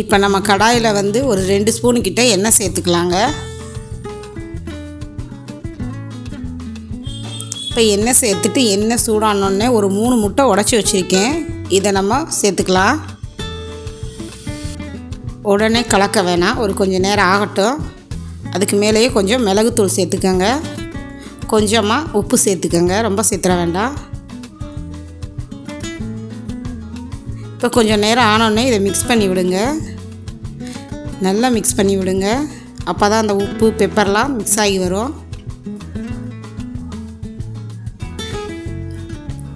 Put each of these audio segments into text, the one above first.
இப்போ நம்ம கடாயில் வந்து ஒரு ரெண்டு ஸ்பூனு கிட்ட எண்ணெய் சேர்த்துக்கலாங்க. இப்போ எண்ணெய் சேர்த்துட்டு எண்ணெய் சூடானோடனே ஒரு மூணு முட்டை உடச்சி வச்சுருக்கேன். இதை நம்ம சேர்த்துக்கலாம். உடனே கலக்க வேணாம். ஒரு கொஞ்சம் நேரம் ஆகட்டும். அதுக்கு மேலேயே கொஞ்சம் மிளகுத்தூள் சேர்த்துக்கோங்க. கொஞ்சமாக உப்பு சேர்த்துக்கோங்க. ரொம்ப சேர்த்துற வேண்டாம். இப்போ கொஞ்சம் நேரம் ஆனோடனே இதை மிக்ஸ் பண்ணி விடுங்க. நல்லா மிக்ஸ் பண்ணி விடுங்க. அப்போ தான் அந்த உப்பு பெப்பர்லாம் மிக்ஸ் ஆகி வரும்.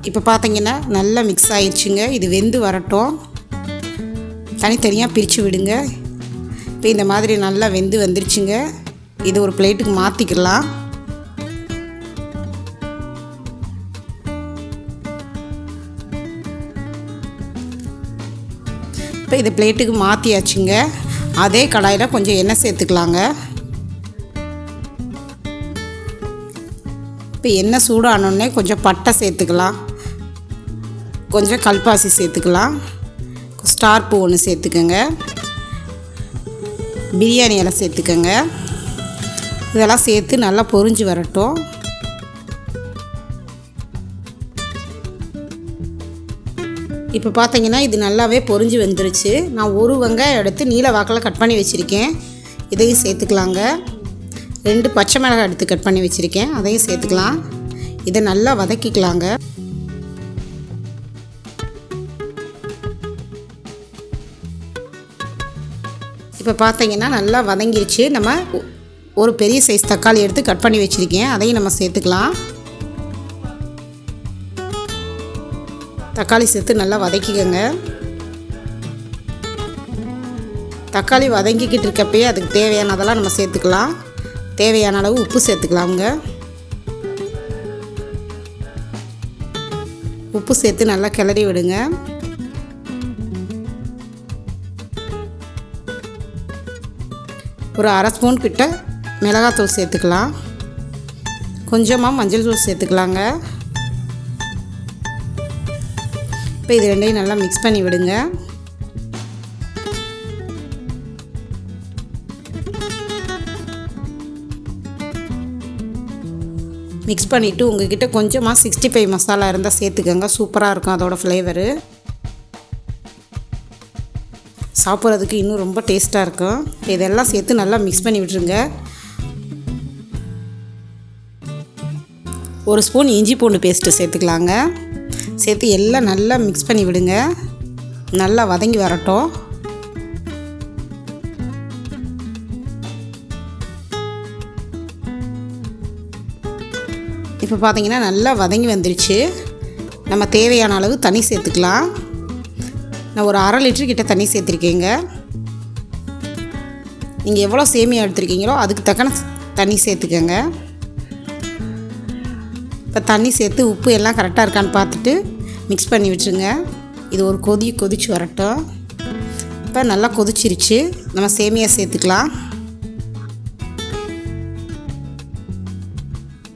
இப்போ பார்த்தீங்கன்னா நல்லா மிக்ஸ் ஆயிடுச்சுங்க. இது வெந்து வரட்டும். தனித்தனியாக பிரித்து விடுங்க. இப்போ இந்த மாதிரி நல்லா வெந்து வந்துருச்சுங்க. இது ஒரு பிளேட்டுக்கு மாற்றிக்கலாம் இப்போ இது பிளேட்டுக்கு மாற்றியாச்சுங்க அதே கடாயில் கொஞ்சம் எண்ணெய் சேர்த்துக்கலாங்க. இப்போ எண்ணெய் சூடானோடனே கொஞ்சம் பட்டை சேர்த்துக்கலாம். கொஞ்சம் கல்பாசி சேர்த்துக்கலாம். ஸ்டார் பூ ஒன்று சேர்த்துக்கோங்க. பிரியாணி இலை சேர்த்துக்கோங்க. இதெல்லாம் சேர்த்து நல்லா பொரிஞ்சு வரட்டும். இப்போ பார்த்தீங்கன்னா இது நல்லாவே பொரிஞ்சு வந்துருச்சு. நான் ஒரு வெங்காயம் எடுத்து நீல வாக்கில் கட் பண்ணி வச்சுருக்கேன். இதையும் சேர்த்துக்கலாங்க. ரெண்டு பச்சை மிளகாய் எடுத்து கட் பண்ணி வச்சுருக்கேன். அதையும் சேர்த்துக்கலாம். இதை நல்லா வதக்கிக்கலாங்க. இப்போ பார்த்தீங்கன்னா நல்லா வதங்கிருச்சு. நம்ம ஒ- ஒரு பெரிய சைஸ் தக்காளி எடுத்து கட் பண்ணி வச்சுருக்கேன். அதையும் நம்ம சேர்த்துக்கலாம். தக்காளி சேர்த்து நல்லா வதக்கிக்கோங்க. தக்காளி வதங்கிக்கிட்டு இருக்கப்பயே அதுக்கு தேவையானதெல்லாம் நம்ம சேர்த்துக்கலாம். தேவையான அளவு உப்பு சேர்த்துக்கலாமுங்க. உப்பு சேர்த்து நல்லா கிளறி விடுங்க. ஒரு அரை ஸ்பூன் கிட்ட மிளகாத்தூள் சேர்த்துக்கலாம். கொஞ்சமாக மஞ்சள் தூள் சேர்த்துக்கலாங்க. இப்போ இது ரெண்டையும் நல்லா மிக்ஸ் பண்ணி விடுங்க. மிக்ஸ் பண்ணிவிட்டு உங்ககிட்ட கொஞ்சமாக சிக்ஸ்டி ஃபைவ் மசாலா இருந்தால் சேர்த்துக்கோங்க. சூப்பராக இருக்கும் அதோடய ஃப்ளேவரு சாப்பிட்றதுக்கு இன்னும் ரொம்ப டேஸ்ட்டாக இருக்கும். இதெல்லாம் சேர்த்து நல்லா மிக்ஸ் பண்ணி விட்டுருங்க. ஒரு ஸ்பூன் இஞ்சி பூண்டு பேஸ்ட்டு சேர்த்துக்கலாங்க. சேர்த்து எல்லாம் நல்லா மிக்ஸ் பண்ணி விடுங்க. நல்லா வதங்கி வரட்டும். இப்போ பார்த்தீங்கன்னா நல்லா வதங்கி வந்துருச்சு. நம்ம தேவையான அளவு தண்ணி சேர்த்துக்கலாம். நான் ஒரு அரை லிட்டரு கிட்ட தண்ணி சேர்த்துருக்கேங்க. நீங்கள் எவ்வளோ சேமியா எடுத்துருக்கீங்களோ அதுக்கு தக்கன தண்ணி சேர்த்துக்கோங்க. இப்போ தண்ணி சேர்த்து உப்பு எல்லாம் கரெக்டாக இருக்கான்னு பார்த்துட்டு மிக்ஸ் பண்ணி விட்டுருங்க. இது ஒரு கொதி கொதிச்சு வரட்டும். இப்போ நல்லா கொதிச்சிருச்சு. நம்ம சேமியா சேர்த்துக்கலாம்.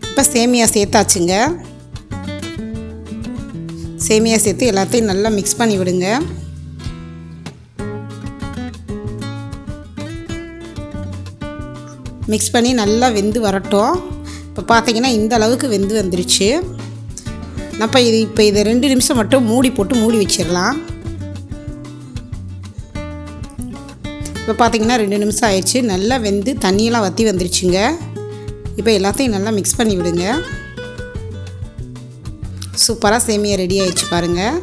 இப்போ சேமியா சேர்த்தாச்சுங்க. சேமியா சேர்த்து எல்லாத்தையும் நல்லா மிக்ஸ் பண்ணி விடுங்க. மிக்ஸ் பண்ணி நல்லா வெந்து வரட்டும். இப்போ பார்த்தீங்கன்னா இந்த அளவுக்கு வெந்து வந்துருச்சு. நம்ம இது இப்போ இதை ரெண்டு நிமிஷம் மட்டும் மூடி போட்டு மூடி வச்சிடலாம். இப்போ பார்த்தீங்கன்னா ரெண்டு நிமிஷம் ஆயிடுச்சு. நல்லா வெந்து தண்ணியெல்லாம் வற்றி வந்துருச்சுங்க. இப்போ எல்லாத்தையும் நல்லா மிக்ஸ் பண்ணி விடுங்க. சூப்பராக சேமியா ரெடி ஆயிடுச்சு பாருங்கள்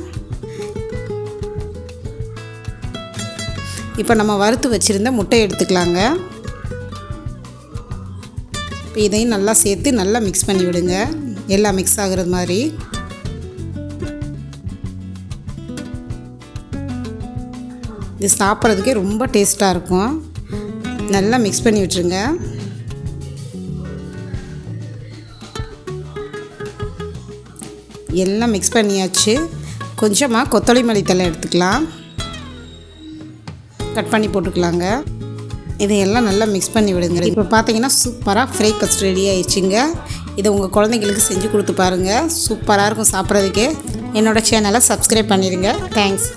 இப்போ நம்ம வறுத்து வச்சுருந்த முட்டை எடுத்துக்கலாங்க. இப்போ இதையும் நல்லா சேர்த்து நல்லா மிக்ஸ் பண்ணி விடுங்க. எல்லாம் மிக்ஸ் ஆகுறது மாதிரி. இது சாப்பிட்றதுக்கே ரொம்ப டேஸ்ட்டாக இருக்கும். நல்லா மிக்ஸ் பண்ணி விட்டுருங்க. எல்லாம் மிக்ஸ் பண்ணியாச்சு. கொஞ்சமாக கொத்தமல்லி மல்லித்தலை எடுத்துக்கலாம். கட் பண்ணி போட்டுக்கலாங்க. இதையெல்லாம் நல்லா மிக்ஸ் பண்ணி விடுங்க. இப்போ பார்த்தீங்கன்னா சூப்பராக ஃப்ரை கஸ்ட் ரெடி ஆயிடுச்சுங்க. இதை உங்கள் குழந்தைங்களுக்கு செஞ்சு கொடுத்து பாருங்கள் சூப்பராக இருக்கும் சாப்பிட்றதுக்கே. என்னோடய சேனலை சப்ஸ்கிரைப் பண்ணிடுங்க. தேங்க்ஸ்